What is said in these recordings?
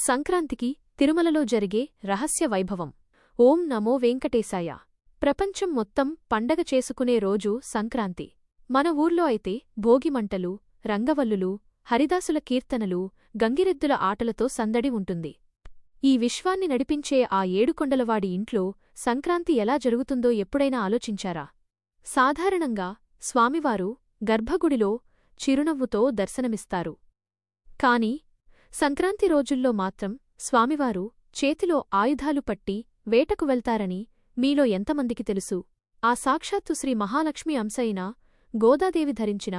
సంక్రాంతికి తిరుమలలో జరిగే రహస్య వైభవం. ఓం నమో వెంకటేశాయ. ప్రపంచం మొత్తం పండగ చేసుకునే రోజు సంక్రాంతి. మన ఊర్లో అయితే భోగిమంటలు రంగవల్లులు హరిదాసుల కీర్తనలు గంగిరెద్దుల ఆటలతో సందడి ఉంటుంది. ఈ విశ్వాన్ని నడిపించే ఆ ఏడుకొండలవాడి ఇంట్లో సంక్రాంతి ఎలా జరుగుతుందో ఎప్పుడైనా ఆలోచించారా? సాధారణంగా స్వామివారు గర్భగుడిలో చిరునవ్వుతో దర్శనమిస్తారు. కాని సంక్రాంతి రోజుల్లో మాత్రం స్వామివారు చేతిలో ఆయుధాలు పట్టి వేటకు వెళ్తారని మీలో ఎంతమందికి తెలుసు? ఆ సాక్షాత్తు శ్రీ మహాలక్ష్మి అంశయిన గోదాదేవి ధరించిన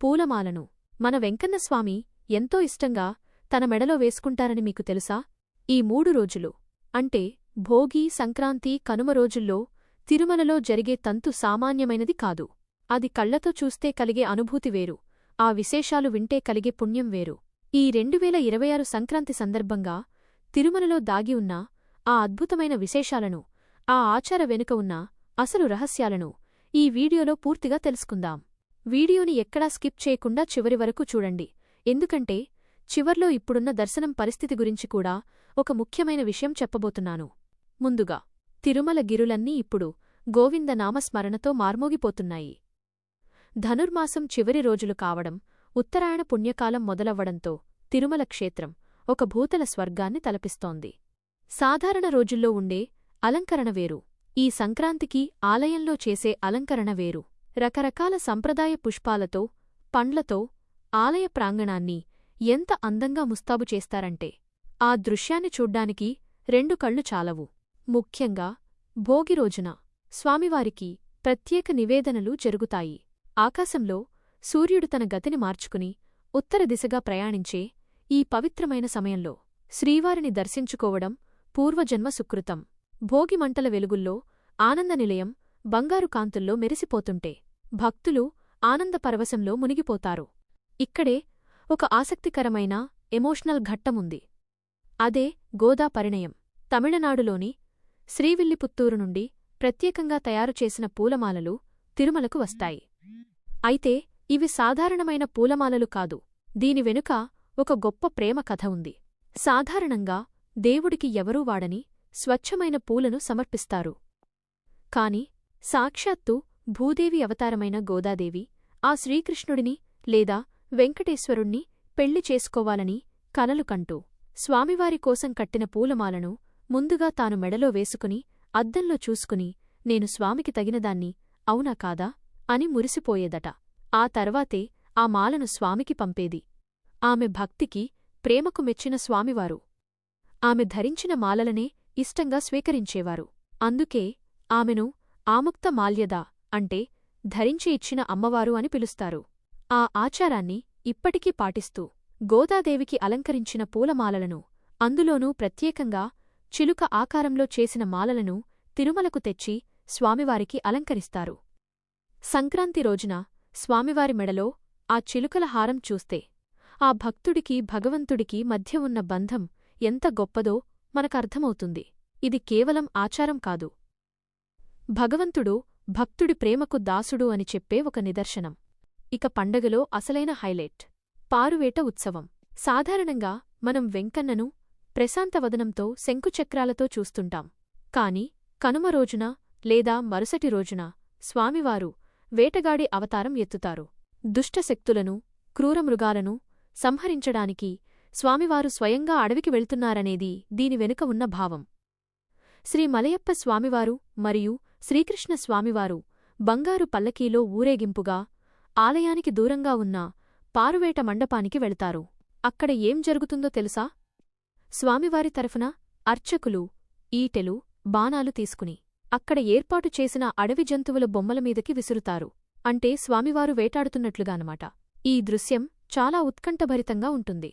పూలమాలను మన వెంకన్నస్వామి ఎంతో ఇష్టంగా తన మెడలో వేసుకుంటారని మీకు తెలుసా? ఈ మూడు రోజులు అంటే భోగి సంక్రాంతి కనుమ రోజుల్లో తిరుమలలో జరిగే తంతు సామాన్యమైనది కాదు. అది కళ్ళతో చూస్తే కలిగే అనుభూతి వేరు. ఆ విశేషాలు వింటే కలిగే పుణ్యం వేరు. ఈ రెండువేల ఇరవై ఆరు సంక్రాంతి సందర్భంగా తిరుమలలో దాగి ఉన్న ఆ అద్భుతమైన విశేషాలను ఆ ఆచార వెనుక ఉన్న అసలు రహస్యాలను ఈ వీడియోలో పూర్తిగా తెలుసుకుందాం. వీడియోని ఎక్కడా స్కిప్ చేయకుండా చివరి వరకు చూడండి. ఎందుకంటే చివర్లో ఇప్పుడున్న దర్శనం పరిస్థితి గురించి కూడా ఒక ముఖ్యమైన విషయం చెప్పబోతున్నాను. ముందుగా తిరుమల గిరులన్నీ ఇప్పుడు గోవింద నామస్మరణతో మార్మోగిపోతున్నాయి. ధనుర్మాసం చివరి రోజులు కావడం ఉత్తరాయణ పుణ్యకాలం మొదలవ్వడంతో తిరుమల క్షేత్రం ఒక భూతల స్వర్గాన్ని తలపిస్తోంది. సాధారణ రోజుల్లో ఉండే అలంకరణ వేరు. ఈ సంక్రాంతికి ఆలయంలో చేసే అలంకరణ వేరు. రకరకాల సంప్రదాయ పుష్పాలతో పండ్లతో ఆలయ ప్రాంగణాన్ని ఎంత అందంగా ముస్తాబు చేస్తారంటే ఆ దృశ్యాన్ని చూడ్డానికి రెండు కళ్ళు చాలవు. ముఖ్యంగా భోగి రోజున స్వామివారికి ప్రత్యేక నివేదనలు జరుగుతాయి. ఆకాశంలో సూర్యుడు తన గతిని మార్చుకుని ఉత్తర దిశగా ప్రయాణించే ఈ పవిత్రమైన సమయంలో శ్రీవారిని దర్శించుకోవడం పూర్వజన్మ సుకృతం. భోగిమంటల వెలుగుల్లో ఆనంద నిలయం బంగారు కాంతుల్లో మెరిసిపోతుంటే భక్తులు ఆనందపరవశంలో మునిగిపోతారు. ఇక్కడే ఒక ఆసక్తికరమైన ఎమోషనల్ ఘట్టముంది. అదే గోదా పరిణయం. తమిళనాడులోని శ్రీవిల్లిపుత్తూరు నుండి ప్రత్యేకంగా తయారుచేసిన పూలమాలలు తిరుమలకు వస్తాయి. అయితే ఇవి సాధారణమైన పూలమాలలు కాదు. దీని వెనుక ఒక గొప్ప ప్రేమ కథ ఉంది. సాధారణంగా దేవుడికి ఎవరూ వాడని స్వచ్ఛమైన పూలను సమర్పిస్తారు. కాని సాక్షాత్తు భూదేవి అవతారమైన గోదాదేవి ఆ శ్రీకృష్ణుడిని లేదా వెంకటేశ్వరుణ్ణి పెళ్ళి చేసుకోవాలని కలలు కంటూ స్వామివారి కోసం కట్టిన పూలమాలను ముందుగా తాను మెడలో వేసుకుని అద్దంలో చూసుకుని నేను స్వామికి తగినదాన్ని అవునా కాదా అని మురిసిపోయేదట. ఆ తర్వాతే ఆ మాలను స్వామికి పంపేది. ఆమె భక్తికి ప్రేమకు మెచ్చిన స్వామివారు. ఆమె ధరించిన మాలలనే ఇష్టంగా స్వీకరించేవారు. అందుకే ఆమెను ఆముక్త మాల్యద అంటే ధరించి ఇచ్చిన అమ్మవారు అని పిలుస్తారు. ఆ ఆచారాన్ని ఇప్పటికీ పాటిస్తూ గోదాదేవికి అలంకరించిన పూలమాలలను అందులోనూ ప్రత్యేకంగా చిలుక ఆకారంలో చేసిన మాలలను తిరుమలకు తెచ్చి స్వామివారికి అలంకరిస్తారు. సంక్రాంతి రోజున స్వామివారి మెడలో ఆ చిలుకల హారం చూస్తే ఆ భక్తుడికి భగవంతుడికి మధ్య ఉన్న బంధం ఎంత గొప్పదో మనకర్థమవుతుంది. ఇది కేవలం ఆచారం కాదు. భగవంతుడు భక్తుడి ప్రేమకు దాసుడు అని చెప్పే ఒక నిదర్శనం. ఇక పండగలో అసలైన హైలైట్. పారువేట ఉత్సవం. సాధారణంగా మనం వెంకన్నను ప్రశాంతవదనంతో శంకుచక్రాలతో చూస్తుంటాం. కాని కనుమ రోజున లేదా మరుసటి రోజున స్వామివారు వేటగాడి అవతారం ఎత్తుతారు. దుష్టశక్తులను క్రూరమృగాలను సంహరించడానికి స్వామివారు స్వయంగా అడవికి వెళ్తున్నారనేది దీని వెనుక ఉన్న భావం. శ్రీ మలయప్ప స్వామివారు మరియు శ్రీకృష్ణ స్వామివారు బంగారు పల్లకీలో ఊరేగింపుగా ఆలయానికి దూరంగా ఉన్న పారువేట మండపానికి వెళతారు. అక్కడ ఏం జరుగుతుందో తెలుసా? స్వామివారి తరఫున అర్చకులు ఈటెలు బాణాలు తీసుకుని అక్కడ ఏర్పాటు చేసిన అడవి జంతువుల బొమ్మల మీదకి విసురుతారు. అంటే స్వామివారు వేటాడుతున్నట్లుగానమాట. ఈ దృశ్యం చాలా ఉత్కంఠభరితంగా ఉంటుంది.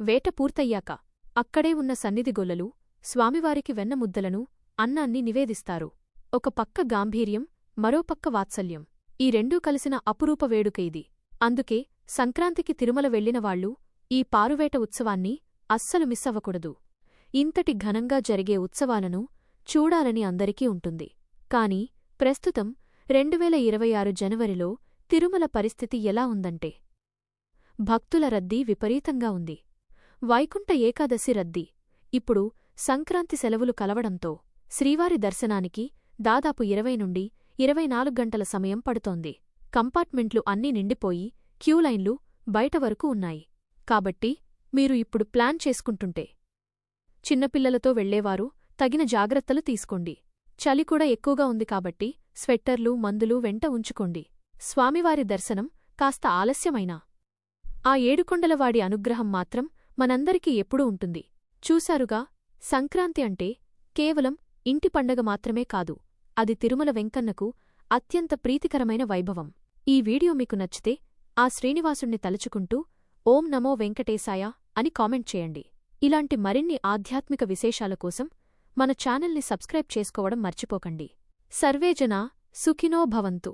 వేట పూర్తయ్యాక అక్కడే ఉన్న సన్నిధి గొల్లలు స్వామివారికి వెన్నముద్దలను అన్నాన్ని నివేదిస్తారు. ఒక పక్క గాంభీర్యం మరోపక్క వాత్సల్యం. ఈ రెండూ కలిసిన అపురూప వేడుక ఇది. అందుకే సంక్రాంతికి తిరుమల వెళ్ళినవాళ్ళు ఈ పారువేట ఉత్సవాన్ని అస్సలు మిస్సవ్వకూడదు ఇంతటి ఘనంగా జరిగే ఉత్సవాలను చూడాలని అందరికీ ఉంటుంది. కాని ప్రస్తుతం రెండువేల ఇరవై ఆరు జనవరిలో తిరుమల పరిస్థితి ఎలా ఉందంటే భక్తుల రద్దీ విపరీతంగా ఉంది. వైకుంఠ ఏకాదశి రద్దీ. ఇప్పుడు సంక్రాంతి సెలవులు కలవడంతో శ్రీవారి దర్శనానికి దాదాపు ఇరవై నుండి ఇరవై నాలుగు గంటల సమయం పడుతోంది. కంపార్ట్మెంట్లు అన్నీ నిండిపోయి క్యూలైన్లు బయట వరకు ఉన్నాయి. కాబట్టి మీరు ఇప్పుడు ప్లాన్ చేసుకుంటుంటే చిన్నపిల్లలతో వెళ్ళేవారు తగిన జాగ్రత్తలు తీసుకోండి. చలి కూడా ఎక్కువగా ఉంది కాబట్టి స్వెట్టర్లు మందులు వెంట ఉంచుకోండి. స్వామివారి దర్శనం కాస్త ఆలస్యమైనా? ఆ ఏడుకొండలవాడి అనుగ్రహం మాత్రం మనందరికీ ఎప్పుడూ ఉంటుంది. చూశారుగా సంక్రాంతి అంటే కేవలం ఇంటి పండగ మాత్రమే కాదు అది తిరుమల వెంకన్నకు అత్యంత ప్రీతికరమైన వైభవం. ఈ వీడియో మీకు నచ్చితే ఆ శ్రీనివాసుణ్ణి తలుచుకుంటూ ఓం నమో వెంకటేశాయ అని కామెంట్ చేయండి. ఇలాంటి మరిన్ని ఆధ్యాత్మిక విశేషాల కోసం మన ఛానల్ని సబ్స్క్రైబ్ చేసుకోవడం మర్చిపోకండి. సర్వేజన సుఖినో భవంతు.